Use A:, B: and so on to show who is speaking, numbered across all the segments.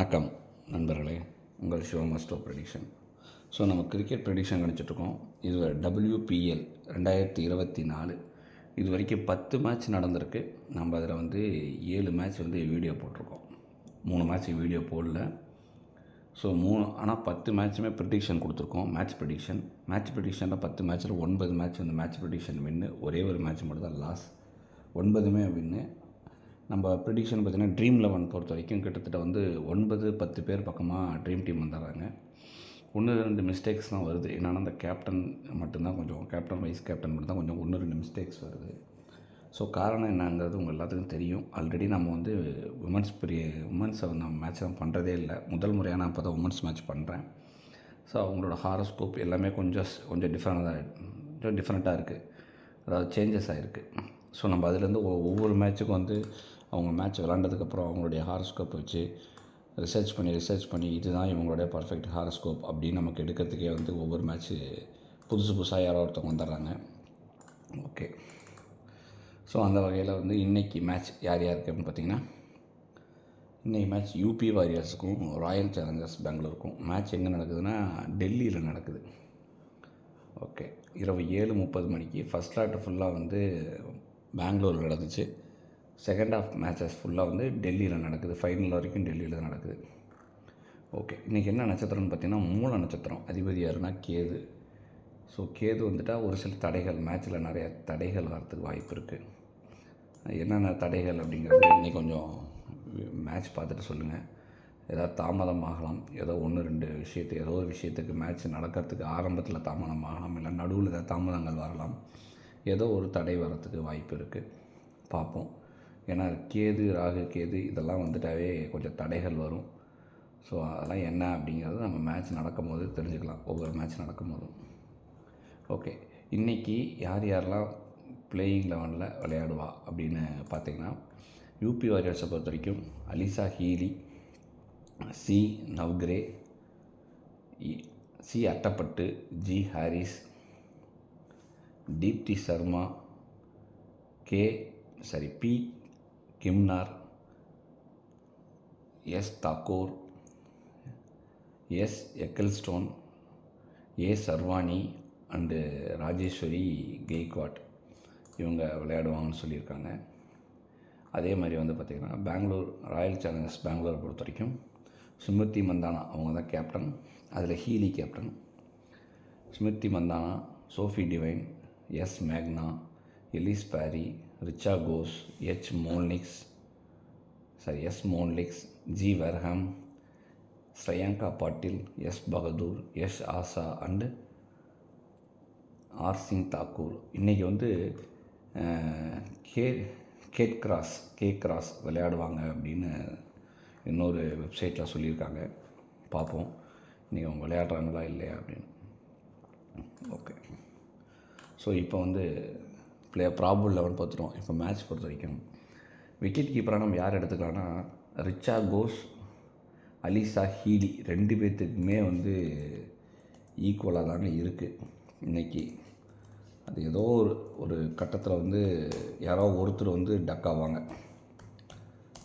A: வணக்கம் நண்பர்களே. உங்கள் சிவமாஸ்டோ ப்ரெடிக்ஷன். ஸோ நம்ம கிரிக்கெட் ப்ரெடிக்ஷன் கணிச்சிட்ருக்கோம். இது டபிள்யூபிஎல் ரெண்டாயிரத்தி இருபத்தி நாலு. இது வரைக்கும் பத்து மேட்ச் நடந்திருக்கு. நம்ம அதில் வந்து ஏழு மேட்ச் வந்து வீடியோ போட்டிருக்கோம். மூணு மேட்ச் வீடியோ போடல. ஸோ மூணு ஆனால் பத்து மேட்ச்சுமே ப்ரிடிக்ஷன் கொடுத்துருக்கோம். Match prediction. மேட்ச் ப்ரிடிக்ஷனில் பத்து மேட்ச்சில் ஒன்பது மேட்ச் வந்து மேட்ச் ப்ரிடிக்ஷன் வின்னு ஒரே ஒரு மேட்ச் மட்டும் தான் லாஸ். ஒன்பதுமே வின்னு. நம்ம ப்ரிடிக்ஷன் பார்த்தீங்கன்னா ட்ரீம் லெவன் பொறுத்த வரைக்கும் கிட்டத்தட்ட வந்து ஒன்பது பத்து பேர் பக்கமாக ட்ரீம் டீம் வந்துடுறாங்க ஒன்று ரெண்டு மிஸ்டேக்ஸ் தான் வருது. என்னென்னா அந்த கேப்டன் மட்டும்தான் கொஞ்சம் கேப்டன் வைஸ் கேப்டன் மட்டும் தான் கொஞ்சம் ஒன்று ரெண்டு மிஸ்டேக்ஸ் வருது. ஸோ காரணம் என்னங்கிறது உங்கள் எல்லாத்துக்கும் தெரியும். ஆல்ரெடி நம்ம வந்து உமன்ஸ் பெரிய உமன்ஸை வந்து நம்ம மேட்ச் தான் பண்ணுறதே இல்லை. முதல் முறையாக நான் இப்போ தான் உமன்ஸ் மேட்ச் பண்ணுறேன் ஸோ அவங்களோட ஹாரோஸ்கோப் எல்லாமே கொஞ்சம் கொஞ்சம் டிஃப்ரெண்டாக கொஞ்சம் டிஃப்ரெண்ட்டாக இருக்குது அதாவது சேஞ்சஸ் ஆகிருக்கு ஸோ நம்ம அதுலேருந்து ஒவ்வொரு மேட்ச்சுக்கும் வந்து அவங்க மேட்ச் விளாண்டதுக்கப்புறம் அவங்களுடைய ஹாரோஸ்கோப் வச்சு ரிசர்ச் பண்ணி ரிசர்ச் பண்ணி இதுதான் இவங்களுடைய பர்ஃபெக்ட் ஹாரோஸ்கோப் அப்படின்னு நமக்கு எடுக்கிறதுக்கே வந்து ஒவ்வொரு மேட்ச்சு புதுசு புதுசாக யாரோ ஒருத்தவங்க வந்துடுறாங்க. ஓகே ஸோ அந்த வகையில் வந்து இன்றைக்கி மேட்ச் யார் யாருக்கு அப்படின்னு பார்த்தீங்கன்னா இன்றைக்கி மேட்ச் யூபி வாரியர்ஸுக்கும் ராயல் சேலஞ்சர்ஸ் பெங்களூருக்கும் மேட்ச் எங்கே நடக்குதுன்னா டெல்லியில் நடக்குது. ஓகே இரவு ஏழு முப்பது மணிக்கு ஃபஸ்ட் லாட்டு ஃபுல்லாக வந்து பெங்களூரில் நடந்துச்சு. செகண்ட் ஆஃப் மேட்சஸ் ஃபுல்லாக வந்து டெல்லியில் நடக்குது. ஃபைனல் வரைக்கும் டெல்லியில் நடக்குது. ஓகே இன்றைக்கி என்ன நட்சத்திரம்னு பார்த்தீங்கன்னா மூல நட்சத்திரம். அதிபதி யாருன்னா கேது. ஸோ கேது வந்துட்டால் ஒரு சில தடைகள் மேட்ச்சில் நிறைய தடைகள் வரத்துக்கு வாய்ப்பு இருக்குது என்னென்ன தடைகள் அப்படிங்கிறது இன்னைக்கு கொஞ்சம் மேட்ச் பார்த்துட்டு சொல்லுங்கள் ஏதாவது தாமதம் ஆகலாம். ஏதோ ஒன்று ரெண்டு விஷயத்து ஏதோ ஒரு விஷயத்துக்கு மேட்ச் நடக்கிறதுக்கு ஆரம்பத்தில் தாமதம் ஆகலாம். இல்லை நடுவில் ஏதாவது தாமதங்கள் வரலாம். ஏதோ ஒரு தடை வரத்துக்கு வாய்ப்பு இருக்குது பார்ப்போம். ஏன்னா கேது ராகு கேது இதெல்லாம் வந்துட்டாவே கொஞ்சம் தடைகள் வரும். ஸோ அதெல்லாம் என்ன அப்படிங்கிறது நம்ம மேட்ச் நடக்கும்போது தெரிஞ்சுக்கலாம். ஒவ்வொரு மேட்ச் நடக்கும்போதும் ஓகே இன்றைக்கி யார் யாரெல்லாம் பிளேயிங் லெவனில் விளையாடுவா அப்படின்னு பார்த்தீங்கன்னா யூபி வாரியர்ஸை பொறுத்த வரைக்கும் Alyssa Healy C Navgire E- C Athapaththu G Harris Deepti Sharma K sorry P கிம்னார் S Thakur S Ecclestone A Sarvani and Rajeshwari Gayakwad. இவங்க விளையாடுவாங்கன்னு சொல்லியிருக்காங்க. அதே மாதிரி வந்து பார்த்திங்கன்னா பெங்களூர் ராயல் சேலஞ்சர்ஸ் பெங்களூர் பொறுத்த வரைக்கும் ஸ்மிருதி மந்தானா அவங்க தான் கேப்டன். அதில் Healy captain. Smriti Mandhana Sophie Devine S மேக்னா Ellyse Perry Richa Ghosh H Molineux sorry S Molineux G Wareham Shreyanka Patil S Bahadur S Asha and R Singh Thakur. இன்றைக்கி வந்து K Kate Cross K Cross விளையாடுவாங்க அப்படின்னு இன்னொரு வெப்சைட்டில் சொல்லியிருக்காங்க. பார்ப்போம். இன்றைக்கி அவங்க விளையாடுறாங்களா இல்லையா அப்படின்னு. ஓகே. ஸோ இப்போ வந்து பிளே ப்ராபுல் லெவன் பார்த்துருவோம் இப்போ மேட்ச் பொறுத்த வரைக்கும். விக்கெட் கீப்பராக நம்ம யார் எடுத்துக்கலாம்னா ரிச்சா கோஸ் அலிசா ஹீலி ரெண்டு பேர்த்துக்குமே வந்து ஈக்குவலாக தாங்க இருக்குது இன்னைக்கு. அது ஏதோ ஒரு ஒரு கட்டத்தில் வந்து யாரோ ஒருத்தர் வந்து டக் ஆவாங்க.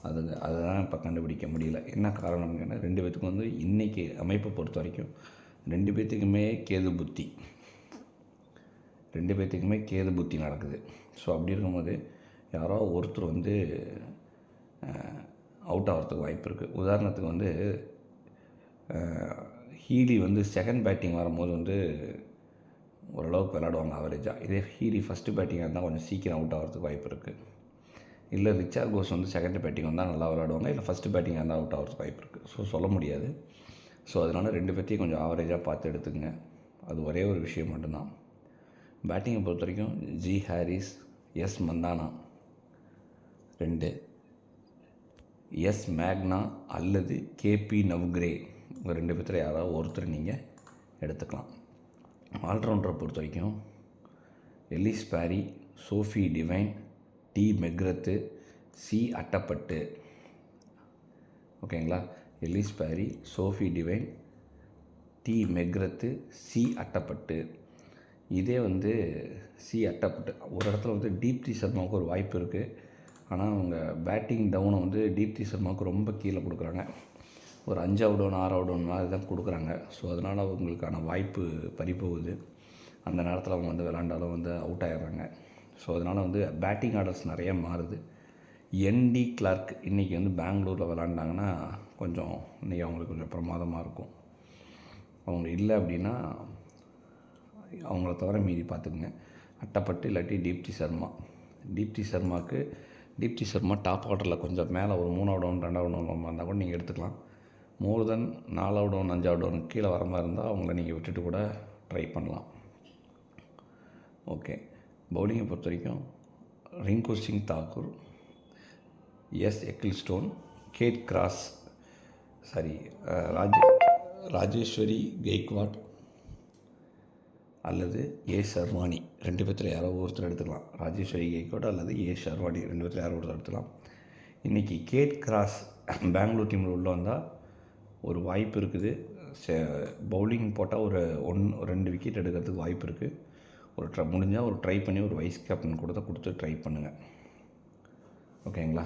A: அது அதுதான் இப்போ கண்டுபிடிக்க முடியல. என்ன காரணம்னா ரெண்டு பேர்த்துக்கும் வந்து இன்றைக்கி அமைப்பை பொறுத்த வரைக்கும் ரெண்டு பேர்த்துக்குமே கேது புத்தி. ரெண்டு பேர்த்துக்குமே கேது புத்தி நடக்குது. ஸோ அப்படி இருக்கும்போது யாரோ ஒருத்தர் வந்து அவுட் ஆகிறதுக்கு வாய்ப்பு இருக்குது உதாரணத்துக்கு வந்து ஹீலி வந்து செகண்ட் பேட்டிங் வரும்போது வந்து ஓரளவுக்கு விளாடுவாங்க அவரேஜாக இதே ஹீலி ஃபஸ்ட்டு பேட்டிங்காக இருந்தால் கொஞ்சம் சீக்கிரம் அவுட் ஆகிறதுக்கு வாய்ப்பு இருக்குது இல்லை ரிச்சார் கோஸ் வந்து செகண்ட் பேட்டிங் வந்தால் நல்லா விளாடுவாங்க இல்லை ஃபஸ்ட்டு பேட்டிங்காக இருந்தால் அவுட் ஆகிறதுக்கு வாய்ப்பு இருக்குது ஸோ சொல்ல முடியாது. ஸோ அதனால் ரெண்டு பேர்த்தையும் கொஞ்சம் ஆவரேஜாக பார்த்து எடுத்துக்கங்க. அது ஒரே ஒரு விஷயம் மட்டும்தான். பேட்டிங்கை பொறுத்த வரைக்கும் ஜி ஹாரிஸ் எஸ் மந்தானா. ரெண்டு. எஸ் மேக்னா அல்லது கேபி நவ்கிரே. இவங்க ரெண்டு பேர்த்தில் யாராவது ஒருத்தர் நீங்கள் எடுத்துக்கலாம். ஆல்ரவுண்டரை பொறுத்த வரைக்கும் Ellyse Perry Sophie Devine T McGrath C Athapaththu. ஓகேங்களா? Ellyse Perry Sophie Devine T McGrath C Athapaththu. இதே வந்து சி அட்டப்ட்டு ஒரு இடத்துல வந்து தீப்தி சர்மாவுக்கு ஒரு வாய்ப்பு இருக்குது ஆனால் அவங்க பேட்டிங் டவுனை வந்து தீப்தி சர்மாவுக்கு ரொம்ப கீழே கொடுக்குறாங்க. ஒரு அஞ்சு அவுட் டவுன் ஆறு அவுட் டவுன் மாதிரி தான் கொடுக்குறாங்க. ஸோ அதனால் அவங்களுக்கான வாய்ப்பு பறிப்போகுது அந்த நேரத்தில் அவங்க வந்து விளாண்டாலும் வந்து அவுட் ஆகிடுறாங்க ஸோ அதனால் வந்து பேட்டிங் ஆர்டர்ஸ் நிறைய மாறுது. என்டி கிளார்க் இன்றைக்கி வந்து பெங்களூரில் விளாண்டாங்கன்னா கொஞ்சம் இன்றைக்கி அவங்களுக்கு கொஞ்சம் பிரமாதமாக இருக்கும். அவங்க இல்லை அப்படின்னா அவங்கள தவிர மீதி பார்த்துக்குங்க. அட்டப்பட்டு இல்லாட்டி தீப்தி சர்மா. தீப்தி சர்மாவுக்கு தீப்தி சர்மா டாப் ஆர்டரில் கொஞ்சம் மேலே ஒரு மூணாவது டவுன் ரெண்டாவது ஒன் இருந்தால் கூட நீங்கள் எடுத்துக்கலாம். மோர் தென் நாலாவது டவுன் அஞ்சாவது டவுன் கீழே வர மாதிரி இருந்தால் அவங்கள நீங்கள் விட்டுட்டு கூட ட்ரை பண்ணலாம். ஓகே பவுலிங்கை பொறுத்த வரைக்கும் Rinku Singh Thakur S Ecclestone Kate Cross sorry Raja Rajeshwari Gayakwad அல்லது ஏ சர்வானி ரெண்டு பேர்த்தில் யாரோ ஒருத்தர் எடுத்துக்கலாம். ராஜேஷ் கெய்க்வாட் அல்லது ஏ சர்வானி ரெண்டு பேர்த்தில் யாரோ ஒருத்தர் எடுத்துக்கலாம். இன்றைக்கி கேட் கிராஸ் பெங்களூர் டீமில் உள்ளே வந்தால் ஒரு வாய்ப்பு இருக்குது. பவுலிங் போட்டால் ஒரு ஒன் ரெண்டு விக்கெட் எடுக்கிறதுக்கு வாய்ப்பு இருக்குது ஒரு ட்ரை முடிஞ்சால் ஒரு ட்ரை பண்ணி ஒரு வைஸ் கேப்டன் கொடுத்தா கொடுத்து ட்ரை பண்ணுங்கள் ஓகேங்களா?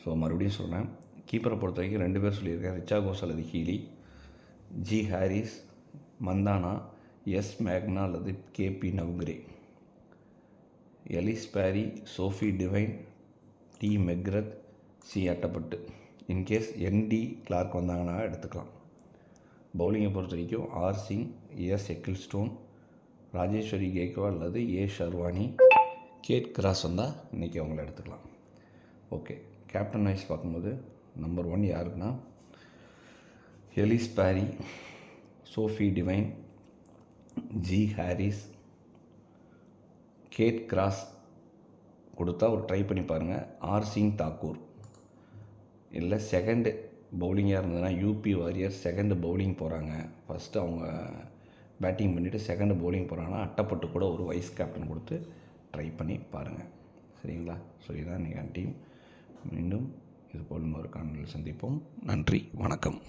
A: ஸோ மறுபடியும் சொல்கிறேன் கீப்பரை பொறுத்த வரைக்கும் ரெண்டு பேர் சொல்லியிருக்கேன் ரிச்சா கோஸ் அல்லது Healy G Harris Mandhana S மேக்னா அல்லது KP Navgire Ellyse Perry Sophie Devine T McGrath C Athapaththu. In case N D Clarke வந்தாங்கன்னா எடுத்துக்கலாம். பவுலிங்கை பொறுத்த வரைக்கும் R Singh S Ecclestone Rajeshwari Gayakwad அல்லது ஏ ஷர்வானி கேட் கிராஸ் வந்தால் இன்றைக்கி அவங்கள எடுத்துக்கலாம். ஓகே கேப்டன் வைஸ் பார்க்கும்போது நம்பர் ஒன் யாருக்குன்னா Ellyse Perry Sophie Devine G Harris Kate Cross கொடுத்தா ஒரு ட்ரை பண்ணி பாருங்கள் ஆர் சிங் தாக்கூர். இல்லை செகண்டு பவுலிங்காக இருந்ததுன்னா யூபி வாரியர் செகண்டு பவுலிங் போகிறாங்க ஃபஸ்ட்டு அவங்க பேட்டிங் பண்ணிவிட்டு செகண்டு பவுலிங் போகிறாங்கன்னா அட்டப்பட்டு கூட ஒரு வைஸ் கேப்டன் கொடுத்து ட்ரை பண்ணி பாருங்கள் சரிங்களா? ஸோ இதுதான் நீங்கள் டீம் மீண்டும் இதுபோல் இன்னொரு காணொலியில் சந்திப்போம். நன்றி. வணக்கம்.